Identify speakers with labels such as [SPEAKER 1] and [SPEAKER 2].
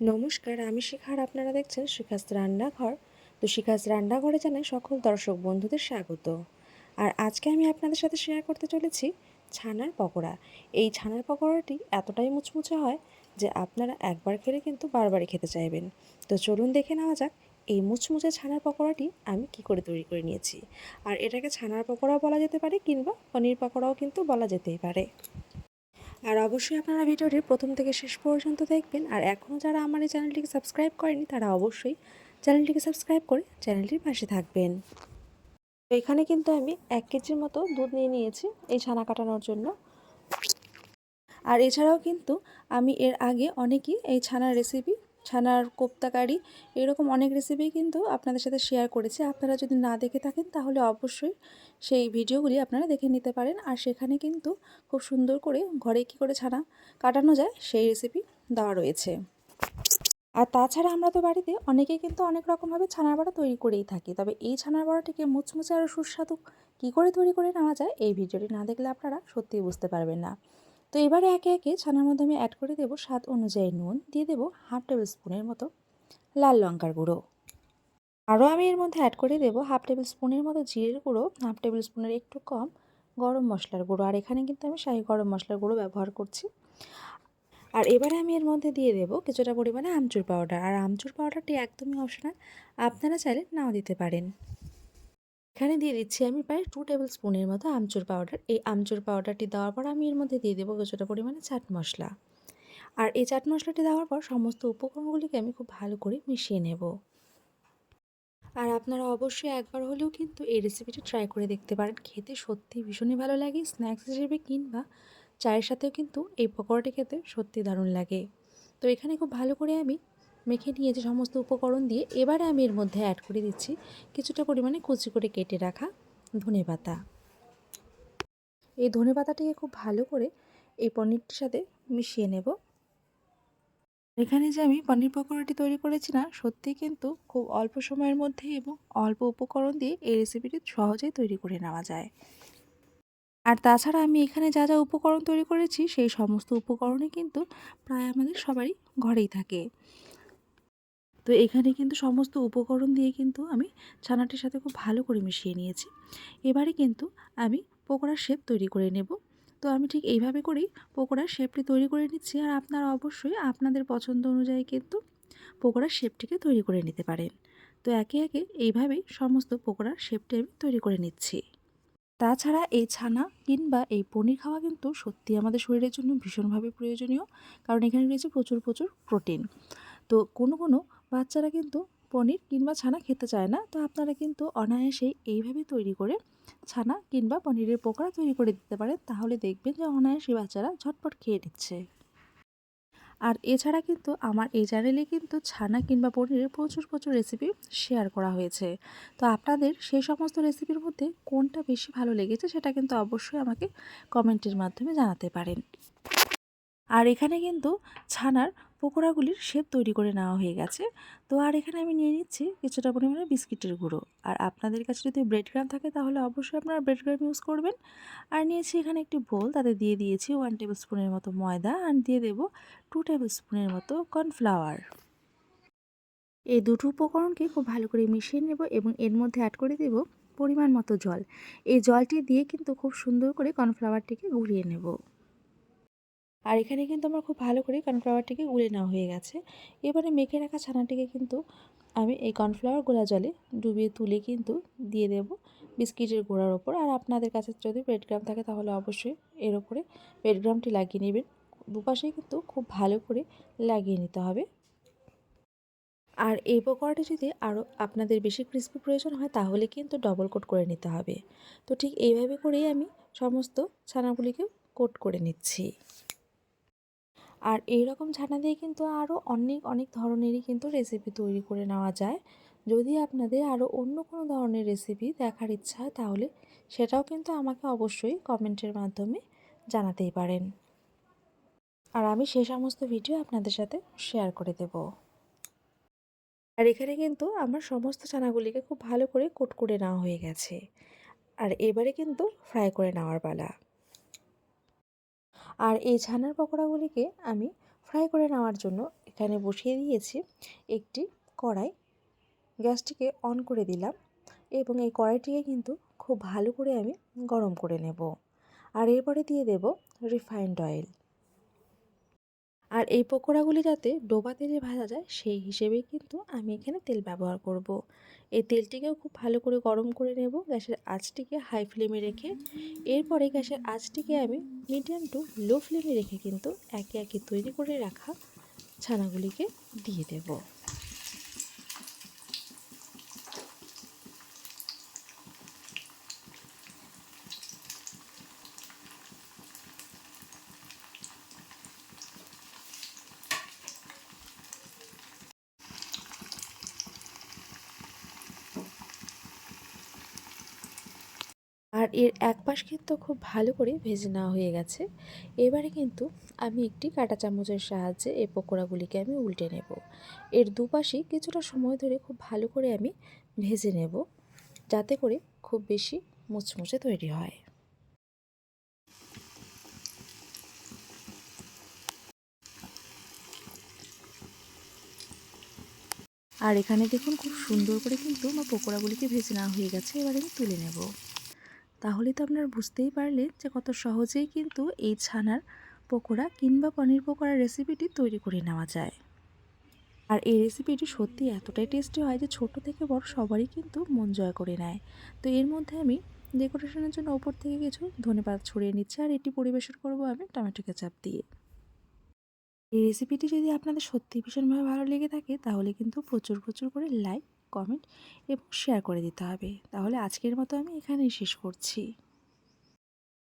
[SPEAKER 1] নমস্কার, আমি শিখার আপনারা দেখছেন শিখাস রান্নাঘর। তো শিখাস রান্নাঘরে জানাই সকল দর্শক বন্ধুদের স্বাগত। আর আজকে আমি আপনাদের সাথে শেয়ার করতে চলেছি ছানার পকোড়া। এই ছানার পকোড়াটি এতটাই মুচমুচে হয় যে আপনারা একবার খেলে কিন্তু বারবারই খেতে চাইবেন। তো চলুন দেখে নেওয়া যাক এই মুচমুচে ছানার পকোড়াটি আমি কি করে তৈরি করে নিয়েছি। আর এটাকে ছানার পকোড়াও বলা যেতে পারে কিংবা পনির পকোড়াও কিন্তু বলা যেতেই পারে। আর অবশ্যই আপনারা ভিডিওটি প্রথম থেকে শেষ পর্যন্ত দেখবেন। আর এখনও যারা আমার এই চ্যানেলটিকে সাবস্ক্রাইব করেনি তারা অবশ্যই চ্যানেলটিকে সাবস্ক্রাইব করে চ্যানেলটির পাশে থাকবেন। তো এখানে কিন্তু আমি এক কেজির মতো দুধ নিয়ে নিয়েছি এই ছানা কাটানোর জন্য। আর এছাড়াও কিন্তু আমি এর আগে অনেকেই এই ছানার রেসিপি ছানার কোপ্তা কারি এরকম অনেক রেসিপি কিন্তু আপনাদের সাথে শেয়ার করেছি। আপনারা যদি না দেখে থাকেন, তাহলে অবশ্যই সেই ভিডিওগুলি আপনারা দেখে নিতে পারেন। আর সেখানে কিন্তু খুব সুন্দর করে ঘরে কী করে ছানা কাটানো যায়, সেই রেসিপি দেওয়া রয়েছে। আর তাছাড়া আমরা তো বাড়িতে অনেকেই কিন্তু অনেক রকমভাবে ছানার বড়া তৈরি করেই থাকি। তবে এই ছানার বড়াটিকে মুচমুচে আরও সুস্বাদু কী করে তৈরি করে নেওয়া যায়, এই ভিডিওটি না দেখলে আপনারা সত্যিই বুঝতে পারবেন না। তো এবারে একে একে ছানার মধ্যে আমি অ্যাড করে দেবো স্বাদ অনুযায়ী নুন, দিয়ে দেবো হাফ টেবিল স্পুনের মতো লাল লঙ্কার গুঁড়ো। আরও আমি এর মধ্যে অ্যাড করে দেবো হাফ টেবিল স্পুনের মতো জিরের গুঁড়ো হাফ টেবিল স্পুনের একটু কম গরম মশলার গুঁড়ো। আর এখানে কিন্তু আমি শাহী গরম মশলার গুঁড়ো ব্যবহার করছি। আর এবারে আমি এর মধ্যে দিয়ে দেবো কিছুটা পরিমাণে আমচুর পাউডার আর আমচুর পাউডারটি একদমই অপশনাল আপনারা চাইলে নাও দিতে পারেন। এখানে দিয়ে দিচ্ছি আমি প্রায় টু টেবিল স্পুনের মতো আমচুর পাউডার এই আমচুর পাউডারটি দেওয়ার পর আমি এর মধ্যে দিয়ে দেবো কিছুটা পরিমাণে চাট মশলা। আর এই চাট মশলাটি দেওয়ার পর সমস্ত উপকরণগুলিকে আমি খুব ভালো করে মিশিয়ে নেব। আর আপনারা অবশ্যই একবার হলেও কিন্তু এই রেসিপিটি ট্রাই করে দেখতে পারেন। খেতে সত্যি ভীষণই ভালো লাগে। স্ন্যাক্স হিসেবে কিংবা চায়ের সাথেও কিন্তু এই পকোড়াটি খেতে সত্যি দারুণ লাগে। তো এখানে খুব ভালো করে আমি মেখে নিয়েছি সমস্ত উপকরণ দিয়ে এবারে আমি এর মধ্যে অ্যাড করে দিচ্ছি। কিছুটা পরিমাণে কুচি করে কেটে রাখা ধনে পাতা। এই ধনে পাতাটিকে খুব ভালো করে এই পনিরটির সাথে মিশিয়ে নেব। এখানে যে আমি পনির পকোড়াটি তৈরি করেছি না, সত্যিই কিন্তু খুব অল্প সময়ের মধ্যে এবং অল্প উপকরণ দিয়ে এই রেসিপিটি সহজেই তৈরি করে নেওয়া যায়। আর তাছাড়া আমি এখানে যা যা উপকরণ তৈরি করেছি, সেই সমস্ত উপকরণই কিন্তু প্রায় আমাদের সবারই ঘরেই থাকে। তো এখানে কিন্তু সমস্ত উপকরণ দিয়ে কিন্তু আমি ছানাটির সাথে খুব ভালো করে মিশিয়ে নিয়েছি। এবারে কিন্তু আমি পকোড়ার শেপ তৈরি করে নেব। তো আমি ঠিক এইভাবে করেই পকোড়ার শেপটি তৈরি করে নিচ্ছি আর আপনারা অবশ্যই আপনাদের পছন্দ অনুযায়ী কিন্তু পকোড়ার শেপটিকে তৈরি করে নিতে পারেন। তো একে একে এইভাবেই সমস্ত পকোড়ার শেপটি আমি তৈরি করে নিচ্ছি। তাছাড়া এই ছানা কিংবা এই পনির খাওয়া কিন্তু সত্যি আমাদের শরীরের জন্য ভীষণভাবে প্রয়োজনীয়, কারণ এখানে রয়েছে প্রচুর প্রচুর প্রোটিন তো কোনো কোনো বাচ্চারা কিন্তু পনির কিংবা ছানা খেতে চায় না। তো আপনারা কিন্তু অনায়াসেই এইভাবে তৈরি করে ছানা কিংবা পনিরের পকোড়া তৈরি করে দিতে পারেন। তাহলে দেখবেন যে অনায়াসী বাচ্চারা ঝটপট খেয়ে নিচ্ছে। আর এছাড়া কিন্তু আমার এই চ্যানেলে কিন্তু ছানা কিংবা পনিরের প্রচুর প্রচুর রেসিপি শেয়ার করা হয়েছে। তো আপনাদের সেই সমস্ত রেসিপির মধ্যে কোনটা বেশি ভালো লেগেছে সেটা কিন্তু অবশ্যই আমাকে কমেন্টের মাধ্যমে জানাতে পারেন। আর এখানে কিন্তু ছানার পকোড়াগুলির শেপ তৈরি করে নেওয়া হয়ে গেছে। তো আর এখানে আমি নিয়ে নিচ্ছি কিছুটা পরিমাণে বিস্কিটের গুঁড়ো। আর আপনাদের কাছে যদি ব্রেড গ্রাম থাকে তাহলে অবশ্যই আপনারা ব্রেড গ্রাম ইউজ করবেন। আর নিয়েছি এখানে একটি বোল তাতে দিয়ে দিয়েছি ওয়ান টেবিল স্পুনের মতো ময়দা আর দিয়ে দেবো টু টেবিল স্পুনের মতো কর্নফ্লাওয়ার এই দুটো উপকরণকে খুব ভালো করে মিশিয়ে নেব এবং এর মধ্যে অ্যাড করে দেব পরিমাণ মতো জল। এই জলটি দিয়ে কিন্তু খুব সুন্দর করে কর্নফ্লাওয়ারটিকে গুঁড়িয়ে নেব। আর এখানে কিন্তু আমার খুব ভালো করে কর্নফ্লাওয়ারটিকে গুলে নেওয়া হয়ে গেছে। এবারে মেখে রাখা ছানাটিকে কিন্তু আমি এই কর্নফ্লাওয়ার গোলা জলে ডুবিয়ে তুলে কিন্তু দিয়ে দেব বিস্কিটের গোড়ার ওপর। আর আপনাদের কাছে যদি ব্রেডগ্রাম থাকে তাহলে অবশ্যই এর ওপরে ব্রেডগ্রামটি লাগিয়ে নেবেন। দুপাশেই কিন্তু খুব ভালো করে লাগিয়ে নিতে হবে। আর এই পকোড়াটি যদি আরও আপনাদের বেশি ক্রিস্পি প্রয়োজন হয় তাহলে কিন্তু ডবল কোট করে নিতে হবে। তো ঠিক এইভাবে করেই আমি সমস্ত ছানাগুলিকে কোট করে নিচ্ছি। আর এই রকম ছানা দিয়ে কিন্তু আরও অনেক অনেক ধরনেরই কিন্তু রেসিপি তৈরি করে নেওয়া যায়। যদি আপনাদের আরও অন্য কোনো ধরনের রেসিপি দেখার ইচ্ছা হয় তাহলে সেটাও কিন্তু আমাকে অবশ্যই কমেন্টের মাধ্যমে জানাতেই পারেন। আর আমি সে সমস্ত ভিডিও আপনাদের সাথে শেয়ার করে দেব। আর এখানে কিন্তু আমার সমস্ত ছানাগুলিকে খুব ভালো করে কোট করে নেওয়া হয়ে গেছে। আর এবারে কিন্তু ফ্রাই করে নেওয়ার পালা। আর এই ছানার পকোড়াগুলিকে আমি ফ্রাই করে নেওয়ার জন্য এখানে বসিয়ে দিয়েছি একটি কড়াই। গ্যাসটিকে অন করে দিলাম এবং এই কড়াইটিকে কিন্তু খুব ভালো করে আমি গরম করে নেব। আর এরপরে দিয়ে দেব রিফাইন্ড অয়েল। আর এই পকোড়াগুলি যাতে ডোবা তেলে ভাজা যায়, সেই হিসেবেই কিন্তু আমি এখানে তেল ব্যবহার করব। এই তেলটিকেও খুব ভালো করে গরম করে নেব, গ্যাসের আঁচটিকে হাই ফ্লেমে রেখে এরপরে গ্যাসের আঁচটিকে আমি মিডিয়াম টু লো ফ্লেমে রেখে কিন্তু একে একে তৈরি করে রাখা ছানাগুলিকে দিয়ে দেবো আর এর এক পাশ কিন্তু খুব ভালো করে ভেজে নেওয়া হয়ে গেছে। এবারে কিন্তু আমি একটি কাঁটা চামচের সাহায্যে এই পকোড়াগুলিকে আমি উল্টে নেব। এর দুপাশেই কিছুটা সময় ধরে খুব ভালো করে আমি ভেজে নেব, যাতে করে খুব বেশি মুচমুচে তৈরি হয়। আর এখানে দেখুন খুব সুন্দর করে কিন্তু আমার পকোড়াগুলিকে ভেজে নেওয়া হয়ে গেছে, এবার আমি তুলে নেব। তাহলে তো আপনারা বুঝতেই পারলেন যে কত সহজেই কিন্তু এই ছানার পকোড়া কিংবা পনির পকোড়ার রেসিপিটি তৈরি করে নেওয়া যায়। আর এই রেসিপিটি সত্যি এতটাই টেস্টি হয় যে ছোট থেকে বড় সবারই কিন্তু মন জয় করে নেয়। তো এর মধ্যে আমি ডেকোরেশনের জন্য ওপর থেকে কিছু ধনেপাত ছড়িয়ে নিচ্ছি আর এটি পরিবেশন করব আমি টমেটো কেচাপ দিয়ে। এই রেসিপিটি যদি আপনাদের সত্যি ভীষণভাবে ভালো লেগে থাকে তাহলে কিন্তু প্রচুর প্রচুর করে লাইক কমেন্ট এবং শেয়ার করে দিতে হবে। তাহলে আজকের মতো আমি এখানেই শেষ করছি।